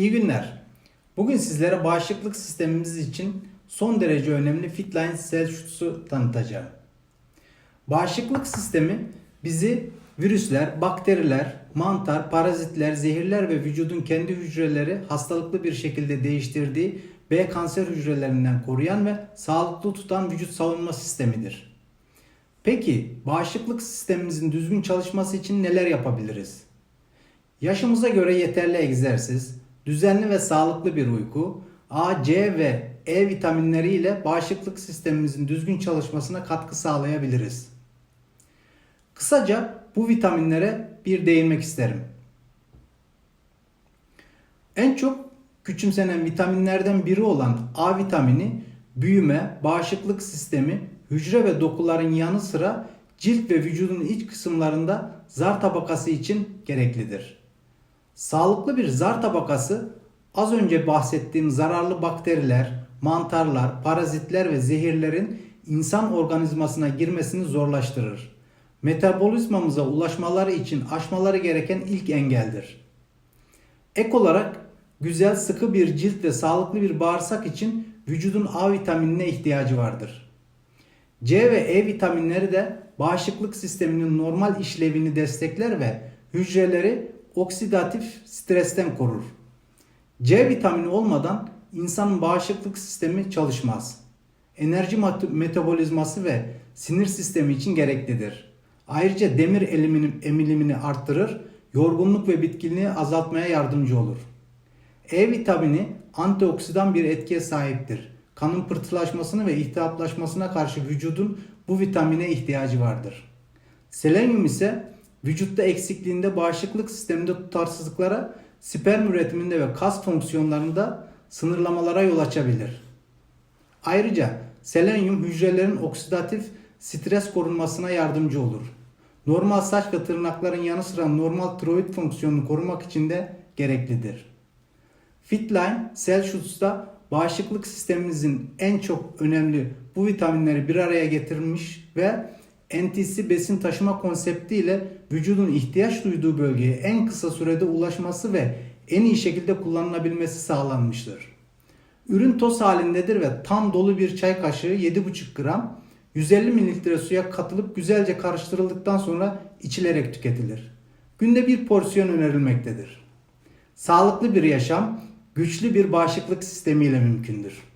İyi günler. Bugün sizlere bağışıklık sistemimiz için son derece önemli Fitline Celsius'u tanıtacağım. Bağışıklık sistemi bizi virüsler, bakteriler, mantar, parazitler, zehirler ve vücudun kendi hücreleri hastalıklı bir şekilde değiştirdiği B kanser hücrelerinden koruyan ve sağlıklı tutan vücut savunma sistemidir. Peki bağışıklık sistemimizin düzgün çalışması için neler yapabiliriz? Yaşımıza göre yeterli egzersiz, düzenli ve sağlıklı bir uyku, A, C ve E vitaminleri ile bağışıklık sistemimizin düzgün çalışmasına katkı sağlayabiliriz. Kısaca bu vitaminlere bir değinmek isterim. En çok küçümsenen vitaminlerden biri olan A vitamini büyüme, bağışıklık sistemi, hücre ve dokuların yanı sıra cilt ve vücudun iç kısımlarında zar tabakası için gereklidir. Sağlıklı bir zar tabakası az önce bahsettiğim zararlı bakteriler, mantarlar, parazitler ve zehirlerin insan organizmasına girmesini zorlaştırır. Metabolizmamıza ulaşmaları için aşmaları gereken ilk engeldir. Ek olarak güzel sıkı bir cilt ve sağlıklı bir bağırsak için vücudun A vitaminine ihtiyacı vardır. C ve E vitaminleri de bağışıklık sisteminin normal işlevini destekler ve hücreleri oksidatif stresten korur. C vitamini olmadan insanın bağışıklık sistemi çalışmaz. Enerji metabolizması ve sinir sistemi için gereklidir. Ayrıca demir emilim- emilimini arttırır, yorgunluk ve bitkinliği azaltmaya yardımcı olur. E vitamini antioksidan bir etkiye sahiptir. Kanın pıhtılaşmasını ve iltihaplaşmasına karşı vücudun bu vitamine ihtiyacı vardır. Selenyum ise vücutta eksikliğinde bağışıklık sisteminde tutarsızlıklara, sperm üretiminde ve kas fonksiyonlarında sınırlamalara yol açabilir. Ayrıca selenyum hücrelerin oksidatif stres korunmasına yardımcı olur. Normal saç ve tırnakların yanı sıra normal tiroid fonksiyonunu korumak için de gereklidir. Fitline Celsius'ta bağışıklık sistemimizin en çok önemli bu vitaminleri bir araya getirmiş ve NTC besin taşıma konseptiyle vücudun ihtiyaç duyduğu bölgeye en kısa sürede ulaşması ve en iyi şekilde kullanılabilmesi sağlanmıştır. Ürün toz halindedir ve tam dolu bir çay kaşığı 7,5 gram 150 mililitre suya katılıp güzelce karıştırıldıktan sonra içilerek tüketilir. Günde bir porsiyon önerilmektedir. Sağlıklı bir yaşam güçlü bir bağışıklık sistemiyle mümkündür.